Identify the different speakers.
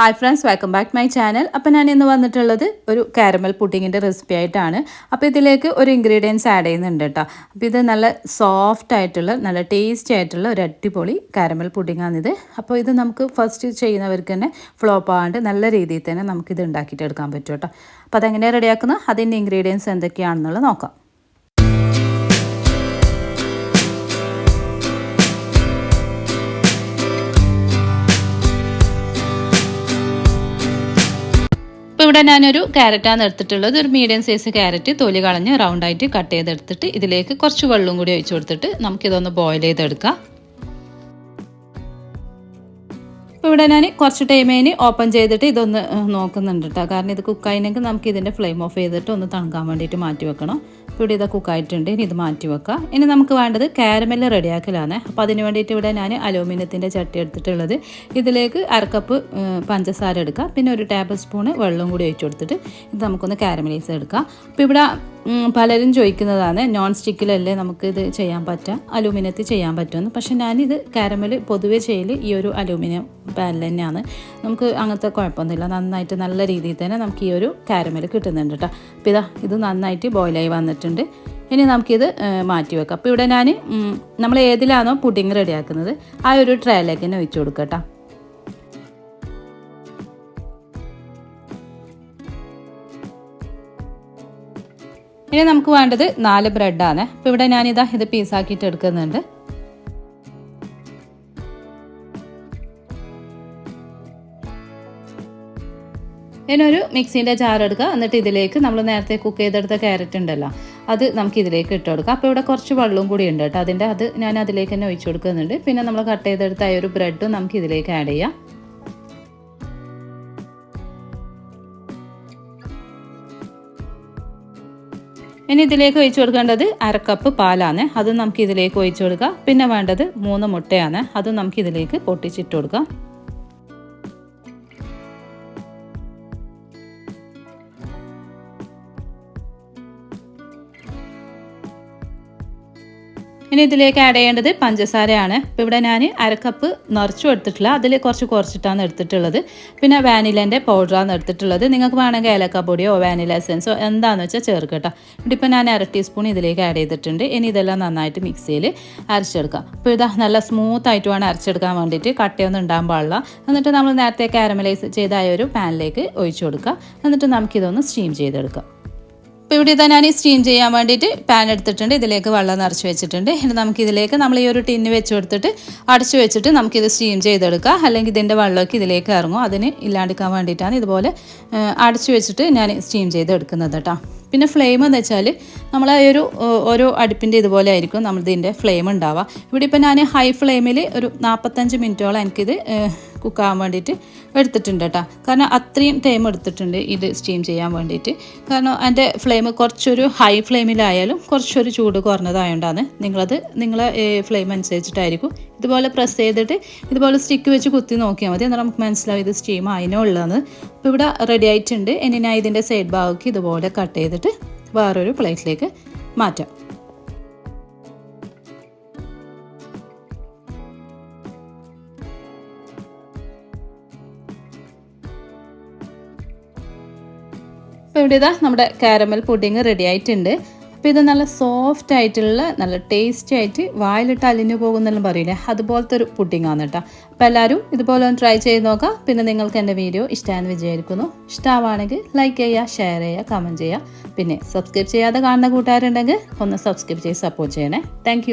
Speaker 1: Hi friends welcome back my channel അപ്പോൾ ഞാൻ ഇന്ന് വന്നിട്ടുള്ളത് ഒരു കാരമൽ പുഡിങ്ങിന്റെ റെസിപ്പി ആയിട്ടാണ്. അപ്പോൾ ഇതിലേക്ക് ഒരു ഇൻഗ്രീഡിയൻസ് ആഡ് ചെയ്യുന്നുണ്ട് കേട്ടോ. അപ്പോൾ ഇത് നല്ല സോഫ്റ്റ് ആയിട്ടുള്ള നല്ല ടേസ്റ്റി ആയിട്ടുള്ള ഒരു അടിപൊളി കാരമൽ പുഡിങ്ങാണിത് അപ്പോൾ ഇത്. നമുക്ക് ഫസ്റ്റ് ചെയ്യുന്നവർക്ക് തന്നെ ഫ്ലോപ്പ് ആവാണ്ട് നല്ല രീതിയിൽ തന്നെ നമുക്കിത് ഉണ്ടാക്കിയിട്ട് എടുക്കാൻ പറ്റും കേട്ടോ. അപ്പോൾ അതെങ്ങനെയാണ് റെഡിയാക്കുന്നത് അതിന്റെ ഇൻഗ്രീഡിയൻസ് എന്തൊക്കെയാണെന്നുള്ളത് നോക്കാം. ഇവിടെ ഞാനൊരു ക്യാരറ്റാണ് എടുത്തിട്ടുള്ളത്. ഒരു മീഡിയം സൈസ് ക്യാരറ്റ്. തൊലി കളഞ്ഞ് റൗണ്ട് ആയിട്ട് കട്ട് ചെയ്തെടുത്തിട്ട് ഇതിലേക്ക് കുറച്ച് വെള്ളം കൂടി ഒഴിച്ചു കൊടുത്തിട്ട് നമുക്കിതൊന്ന് ബോയിൽ ചെയ്തെടുക്കാം. ഇപ്പോൾ ഇവിടെ ഞാൻ കുറച്ച് ടൈമേന് ഓപ്പൺ ചെയ്തിട്ട് ഇതൊന്ന് നോക്കുന്നുണ്ട് കേട്ടോ കാരണം ഇത് കുക്കായിനെങ്കിൽ നമുക്ക് ഇതിന്റെ ഫ്ലെയിം ഓഫ് ചെയ്തിട്ട് ഒന്ന് തണുക്കാൻ വേണ്ടിയിട്ട് മാറ്റി വെക്കണം. ഇവിടെ ഇതൊക്കെ കുക്കായിട്ടുണ്ട്. ഇനി ഇത് മാറ്റി വെക്കാം. ഇനി നമുക്ക് വേണ്ടത് കാരമൽ റെഡിയാക്കലാണ്. അപ്പോൾ അതിന് വേണ്ടിയിട്ട് ഇവിടെ ഞാൻ അലൂമിനിയത്തിന്റെ ചട്ടി എടുത്തിട്ടുള്ളത്. ഇതിലേക്ക് അരക്കപ്പ് പഞ്ചസാര എടുക്കുക പിന്നെ ഒരു ടേബിൾ സ്പൂണ് വെള്ളം കൂടി ഒഴിച്ചു കൊടുത്തിട്ട് ഇത് നമുക്കൊന്ന് കാരമലൈസ് എടുക്കാം. അപ്പോൾ ഇവിടെ പലരും ചോദിക്കുന്നതാണ് നോൺ സ്റ്റിക്കിലല്ലേ നമുക്ക് ഇത് ചെയ്യാൻ പറ്റുക അലൂമിനിയത്തിൽ ചെയ്യാൻ പറ്റുമെന്ന്. പക്ഷേ ഞാനിത് കാരമൽ പൊതുവെ ചെയ്യൽ ഈ ഒരു അലൂമിനിയം പാനിൽ തന്നെയാണ്. നമുക്ക് അങ്ങനത്തെ കുഴപ്പമൊന്നുമില്ല. നന്നായിട്ട് നല്ല രീതിയിൽ തന്നെ നമുക്ക് ഈ ഒരു കാരമൽ കിട്ടുന്നുണ്ട് കേട്ടോ അപ്പോൾ ഇതാ ഇത് നന്നായിട്ട് ബോയിലായി വന്നിട്ടുണ്ട്. ഇനി നമുക്കിത് മാറ്റി വെക്കാം. അപ്പോൾ ഇവിടെ ഞാൻ നമ്മൾ ഏതിലാണോ പുഡിങ് റെഡിയാക്കുന്നത് ആ ഒരു ട്രേയിലേക്ക് തന്നെ ഒഴിച്ചു കൊടുക്കാം ഇനി നമുക്ക് വേണ്ടത് നാല് ബ്രെഡാണ്. അപ്പോൾ ഇവിടെ ഞാനിതാ ഇത് പീസാക്കിയിട്ട് എടുക്കുന്നുണ്ട്. ഇതിനൊരു മിക്സീന്റെ ജാർ എടുക്കുക. എന്നിട്ട് ഇതിലേക്ക് നമ്മൾ നേരത്തെ കുക്ക് ചെയ്തെടുത്ത ക്യാരറ്റ് ഉണ്ടല്ലോ അത് നമുക്ക് ഇതിലേക്ക് ഇട്ട് കൊടുക്കാം. അപ്പോൾ ഇവിടെ കുറച്ച് വെള്ളവും കൂടി ഉണ്ട് കേട്ടോ. അതിന്റെ അത് ഞാൻ അതിലേക്ക് തന്നെ ഒഴിച്ചു കൊടുക്കുന്നുണ്ട്. പിന്നെ നമ്മൾ കട്ട് ചെയ്തെടുത്ത ആ ഒരു ബ്രെഡും നമുക്ക് ഇതിലേക്ക് ആഡ് ചെയ്യാം. ഇനി ഇതിലേക്ക് ഒഴിച്ചു കൊടുക്കേണ്ടത് അരക്കപ്പ് പാലാണ്. അത് നമുക്ക് ഇതിലേക്ക് ഒഴിച്ചു കൊടുക്കാം. പിന്നെ വേണ്ടത് മൂന്ന് മുട്ടയാണ്. അത് നമുക്ക് ഇതിലേക്ക് പൊട്ടിച്ചിട്ട് കൊടുക്കാം. ഇനി ഇതിലേക്ക് ആഡ് ചെയ്യേണ്ടത് പഞ്ചസാരയാണ്. ഇപ്പോൾ ഇവിടെ ഞാൻ അരക്കപ്പ് നിറച്ചു എടുത്തിട്ടില്ല. അതിൽ കുറച്ച് കുറച്ചിട്ടാണ് എടുത്തിട്ടുള്ളത്. പിന്നെ വാനിലേന്റെ പൗഡറാണ് എടുത്തിട്ടുള്ളത്. നിങ്ങൾക്ക് വേണമെങ്കിൽ ഏലക്ക പൊടിയോ വാനില എസൻസോ എന്താണെന്ന് വെച്ചാൽ ചേർക്കട്ടോ. ഇവിടെ ഇപ്പോൾ ഞാൻ അര ടീസ്പൂൺ ഇതിലേക്ക് ആഡ് ചെയ്തിട്ടുണ്ട്. ഇനി ഇതെല്ലാം നന്നായിട്ട് മിക്സിയിൽ അരച്ചെടുക്കാം. അപ്പോൾ ഇതാ നല്ല സ്മൂത്ത് ആയിട്ട് വേണം അരച്ചെടുക്കാൻ വേണ്ടിയിട്ട്. കട്ടയൊന്നും ഉണ്ടാകാൻ പാടില്ല. എന്നിട്ട് നമ്മൾ നേരത്തെ കാരമലൈസ് ചെയ്തായ ഒരു പാനിലേക്ക് ഒഴിച്ചു കൊടുക്കുക. എന്നിട്ട് നമുക്കിതൊന്ന് സ്റ്റീം ചെയ്തെടുക്കാം. ഇപ്പോൾ ഇവിടെ ഇതാ ഞാൻ സ്റ്റീം ചെയ്യാൻ വേണ്ടിയിട്ട് പാൻ എടുത്തിട്ടുണ്ട്. ഇതിലേക്ക് വെള്ളം നിറച്ച് വെച്ചിട്ടുണ്ട്. ഇനി നമുക്ക് ഇതിലേക്ക് നമ്മൾ ഈ ഒരു ടിന്ന് വെച്ച് കൊടുത്തിട്ട് അടച്ചു വെച്ചിട്ട് നമുക്കിത് സ്റ്റീം ചെയ്തെടുക്കാം. അല്ലെങ്കിൽ ഇതിന്റെ വെള്ളമൊക്കെ ഇതിലേക്ക് ഇറങ്ങും. അതിന് ഇല്ലാണ്ടിക്കാൻ വേണ്ടിയിട്ടാണ് ഇതുപോലെ അടച്ചു വെച്ചിട്ട് ഞാൻ സ്റ്റീം ചെയ്തെടുക്കുന്നത് കേട്ടോ പിന്നെ ഫ്ലെയിം എന്ന് വെച്ചാൽ നമ്മൾ ഒരു ഓരോ അടുപ്പിന്റെ ഇതുപോലെ ആയിരിക്കും നമ്മളിതിന്റെ ഫ്ലെയിം ഉണ്ടാവുക. ഇവിടെ ഇപ്പോൾ ഞാൻ ഹൈ ഫ്ലെയിമിൽ ഒരു നാൽപ്പത്തഞ്ച് മിനിറ്റോളം എനിക്കിത് കുക്കാകാൻ വേണ്ടിയിട്ട് എടുത്തിട്ടുണ്ട് കേട്ടോ. കാരണം അത്രയും ടൈം എടുത്തിട്ടുണ്ട് ഇത് സ്റ്റീം ചെയ്യാൻ വേണ്ടിയിട്ട്. കാരണം എന്റെ ഫ്ലെയിം കുറച്ചൊരു ഹൈ ഫ്ലെയിമിലായാലും കുറച്ചൊരു ചൂട് കുറഞ്ഞതായതുകൊണ്ടാണ് നിങ്ങളത് നിങ്ങളെ ഫ്ലെയിം അനുസരിച്ചിട്ടായിരിക്കും ഇതുപോലെ പ്രസ് ചെയ്തിട്ട് ഇതുപോലെ സ്റ്റിക്ക് വെച്ച് കുത്തി നോക്കിയാൽ മതി. എന്നാൽ നമുക്ക് മനസ്സിലാവും ഇത് സ്റ്റീം അതിനുള്ളതെന്ന് അപ്പോൾ ഇവിടെ റെഡി ആയിട്ടുണ്ട്. ഇനി ഞാൻ ഇതിന്റെ സൈഡ് ഭാഗമൊക്കെ ഇതുപോലെ കട്ട് ചെയ്തിട്ട് വേറൊരു പ്ലേറ്റിലേക്ക് മാറ്റാം. അപ്പോൾ ഇവിടെ ഇതാ നമ്മുടെ കാരമൽ പുഡിങ് റെഡി ആയിട്ടുണ്ട്. അപ്പോൾ ഇത് നല്ല സോഫ്റ്റ് ആയിട്ടുള്ള നല്ല ടേസ്റ്റി ആയിട്ട് വായിലിട്ട് അലിഞ്ഞു പോകുന്നെല്ലാം പറയില്ലേ? അതുപോലത്തെ ഒരു പുഡിങ്ങാണ് കേട്ടോ അപ്പോൾ എല്ലാവരും ഇതുപോലെ ഒന്ന് ട്രൈ ചെയ്ത് നോക്കാം. പിന്നെ നിങ്ങൾക്ക് എന്റെ വീഡിയോ ഇഷ്ടമായെന്ന് വിചാരിക്കുന്നു. ഇഷ്ടമാണെങ്കിൽ ലൈക്ക് ചെയ്യുക ഷെയർ ചെയ്യുക കമന്റ് ചെയ്യുക. പിന്നെ സബ്സ്ക്രൈബ് ചെയ്യാതെ കാണുന്ന കൂട്ടുകാരുണ്ടെങ്കിൽ ഒന്ന് സബ്സ്ക്രൈബ് ചെയ്ത് സപ്പോർട്ട് ചെയ്യണേ. താങ്ക്